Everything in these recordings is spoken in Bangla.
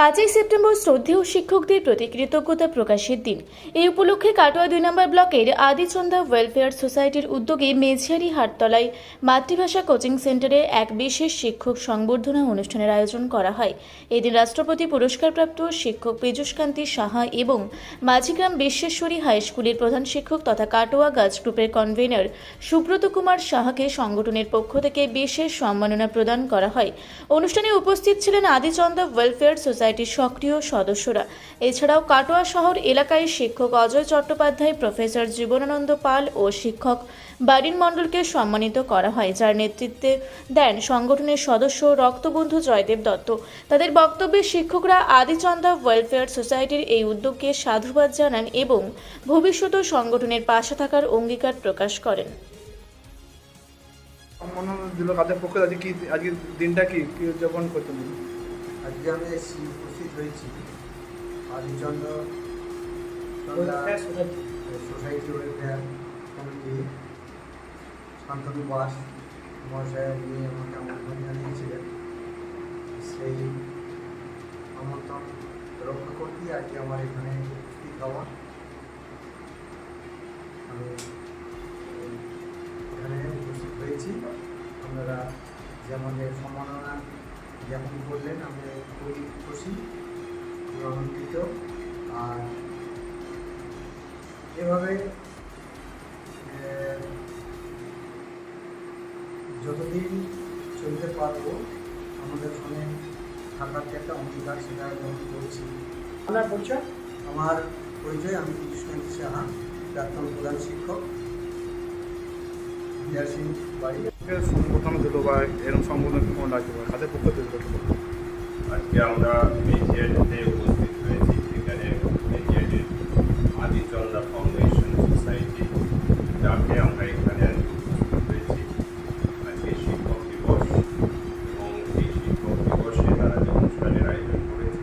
পাঁচই সেপ্টেম্বর শ্রদ্ধেয় শিক্ষকদের প্রতি কৃতজ্ঞতা প্রকাশের দিন। এই উপলক্ষে কাটোয়া দুই নম্বর ব্লকের আদিচন্দা ওয়েলফেয়ার সোসাইটির উদ্যোগে মেঝিয়ারি হাটতলায় মাতৃভাষা কোচিং সেন্টারে এক বিশেষ শিক্ষক সংবর্ধনা অনুষ্ঠানের আয়োজন করা হয়। এদিন রাষ্ট্রপতি পুরস্কারপ্রাপ্ত শিক্ষক পীযুষকান্তি সাহা এবং মাঝিগ্রাম বিশ্বেশ্বরী হাই স্কুলের প্রধান শিক্ষক তথা কাটোয়া গাছ গ্রুপের কনভেনর সুব্রত কুমার সাহাকে সংগঠনের পক্ষ থেকে বিশেষ সম্মাননা প্রদান করা হয়। অনুষ্ঠানে উপস্থিত ছিলেন আদিচন্দা ওয়েলফেয়ার সোসাইটির সক্রিয় সদস্যরা। এছাড়াও কাটোয়া শহর এলাকায় শিক্ষক অজয় চট্টোপাধ্যায়, প্রফেসর জীবনানন্দ পাল ও শিক্ষক বারিন মণ্ডলকে সম্মানিত করা হয়, যার নেতৃত্বে দেন সংগঠনের সদস্য রক্তবন্ধু জয়দেব দত্ত। তাদের বক্তব্যে শিক্ষকরা আদিচন্দা ওয়েলফেয়ার সোসাইটির এই উদ্যোগকে সাধুবাদ জানান এবং ভবিষ্যতেও সংগঠনের পাশে থাকার অঙ্গীকার প্রকাশ করেন। সম্মাননা দিল কাদের পক্ষে? আজকে কি আজকের দিনটা কি? উদযাপন করতে আজকে আমি এসেছি উপস্থিত হয়েছি। Adichandra society welfare committee Shantanu Bas মহাশয় নিয়ে আমাকে আমন্ত্রণ জানিয়েছিলেন। সেই আমন্ত্রণ রক্ষা করতেই আজকে আমার এখানে উপস্থিত হওয়া। আমি এখানে উপস্থিত হয়েছি। আপনারা যে আমাদের জ্ঞাপন বললেন আমি খুবই খুশি খুবই আনন্দিত আর এভাবে যতদিন চলতে পারব আমাদের ফোনে থাকার যে একটা অঙ্গীকার সেটা গ্রহণ করছি। আপনার পরিচয়? আমার পরিচয় আমি কৃষ্ণকান্ত সাহা প্রাক্তন প্রধান শিক্ষক। বিহার সিং বাড়ি সম্বোধন দিল বা এরকম সম্বোধন কোনো লাগবে বা কাদের পক্ষে দিল আজকে আমরা মেজিয়াটিতে উপস্থিত হয়েছি এখানে মেজিয়াটির আদিচন্দা ফাউন্ডেশন সোসাইটি যাকে আমরা এখানে আজকে উপস্থিত হয়েছি। আজকে শিক্ষক দিবস এবং এই শিক্ষক দিবসে তারা যে অনুষ্ঠানের আয়োজন করেছে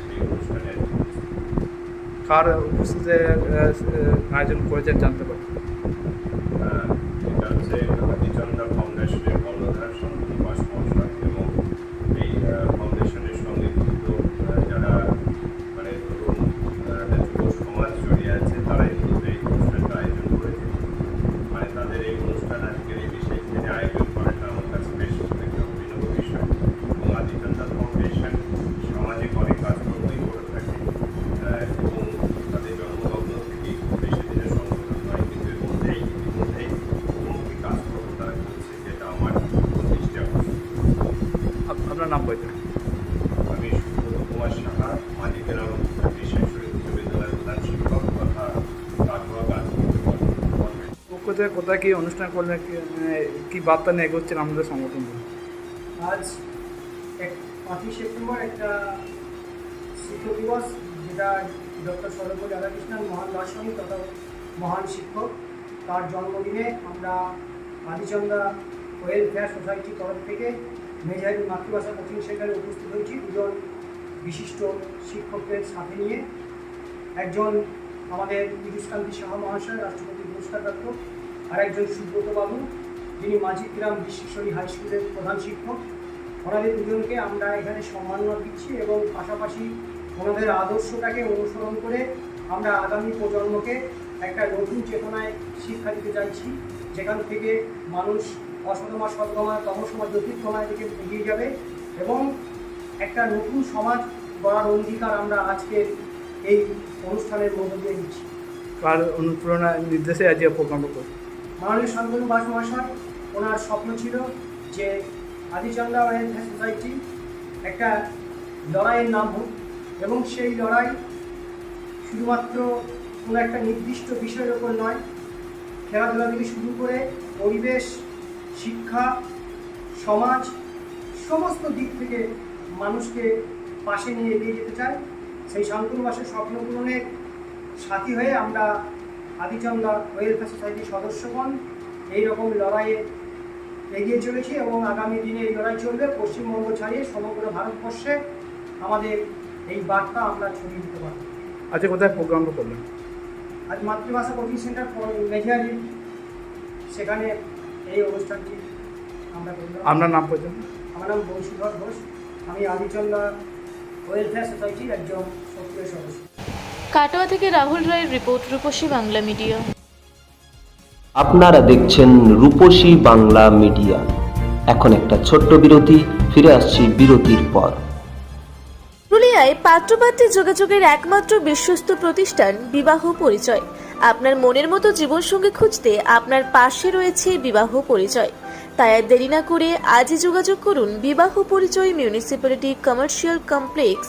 সেই অনুষ্ঠানে কার উপস্থিতিতে আয়োজন করেছেন জানতে পারি থেকে কোথায় কি অনুষ্ঠান করলেন কি বার্তা নিয়ে এগোচ্ছেন আমাদের সংগঠন? আজ পাঁচই সেপ্টেম্বর একটা শিক্ষক দিবস, যেটা ডক্টর সর্বপল্লী রাধাকৃষ্ণন মহান দার্শনিক তথা মহান শিক্ষক। তার জন্মদিনে আমরা আদিচন্দা ওয়েলফেয়ার সোসাইটির তরফ থেকে মেঝারি মাতৃভাষা কোচিং সেন্টারে উপস্থিত হয়েছি দুজন বিশিষ্ট শিক্ষকদের সাথে নিয়ে। একজন আমাদের পীযুষকান্তি সাহা মহাশয়, রাষ্ট্রপতি পুরস্কারপ্রাপ্ত আর একজন সুব্রত বাবু, যিনি মাঝিগ্রাম বিশ্বেশ্বরী হাই স্কুলের প্রধান শিক্ষক। ওনাদের দুজনকে আমরা এখানে সম্মাননা দিচ্ছি এবং পাশাপাশি ওনাদের আদর্শটাকে অনুসরণ করে আমরা আগামী প্রজন্মকে একটা নতুন চেতনায় শিক্ষা দিতে চাইছি। যেখান থেকে মানুষ অসতমা সৎগমা তমসমা জ্যোতির্গমায় থেকে এগিয়ে যাবে এবং একটা নতুন সমাজ গড়ার অঙ্গীকার আমরা আজকের এই অনুষ্ঠানের মধ্য দিয়ে দিচ্ছি। কার অনুপ্রেরণা নির্দেশে আজকে প্রোগ্রামটা করছে। মাননীয় শান্তনু বাস মহাশয় ওনার স্বপ্ন ছিল যে আদিচন্দা ওয়েলফেয়ার সোসাইটি একটা লড়াইয়ের নাম হোক এবং সেই লড়াই শুধুমাত্র কোনো একটা নির্দিষ্ট বিষয়ের ওপর নয়, খেলাধুলা থেকে শুরু করে পরিবেশ, শিক্ষা, সমাজ, সমস্ত দিক থেকে মানুষকে পাশে নিয়ে এগিয়ে যেতে চায়। সেই শান্তনু বাসের স্বপ্ন পূরণের সাথী হয়ে আমরা আদিচন্দা ওয়েলফেয়ার সোসাইটির সদস্যগণ এই রকম লড়াইয়ে এগিয়ে চলেছি এবং আগামী দিনে এই লড়াই চলবে। পশ্চিমবঙ্গ ছাড়িয়ে সমগ্র ভারতবর্ষে আমাদের এই বার্তা আমরা ছড়িয়ে দিতে পারব। আজকে কোথায় প্রোগ্রামটা করলেন? আজ মাতৃভাষা কোচিং সেন্টার মেঘিয়ারি সেখানে এই অনুষ্ঠানটি আমরা করলাম। আপনার নাম পর্যন্ত আমার নাম বংশীধর ঘোষ। আমি আদিচন্দা ওয়েলফেয়ার সোসাইটির একজন সক্রিয় সদস্য। কাটোয়া থেকে রাহুল রায়ের রিপোর্ট রূপসী বাংলা মিডিয়া। আপনারা দেখছেন রূপসী বাংলা মিডিয়া। এখন একটা ছোট্ট বিরতি ফিরে আসছি বিরতির পর। পুরুলিয়ায় পাত্রপাত্রী যোগাযোগের একমাত্র বিশ্বস্ত প্রতিষ্ঠান বিবাহ পরিচয়। আপনার মনের মতো জীবনসঙ্গী খুঁজতে আপনার পাশে রয়েছে বিবাহ পরিচয়। তাই আর দেরি না করে আজই যোগাযোগ করুন বিবাহ পরিচয় municipality commercial complex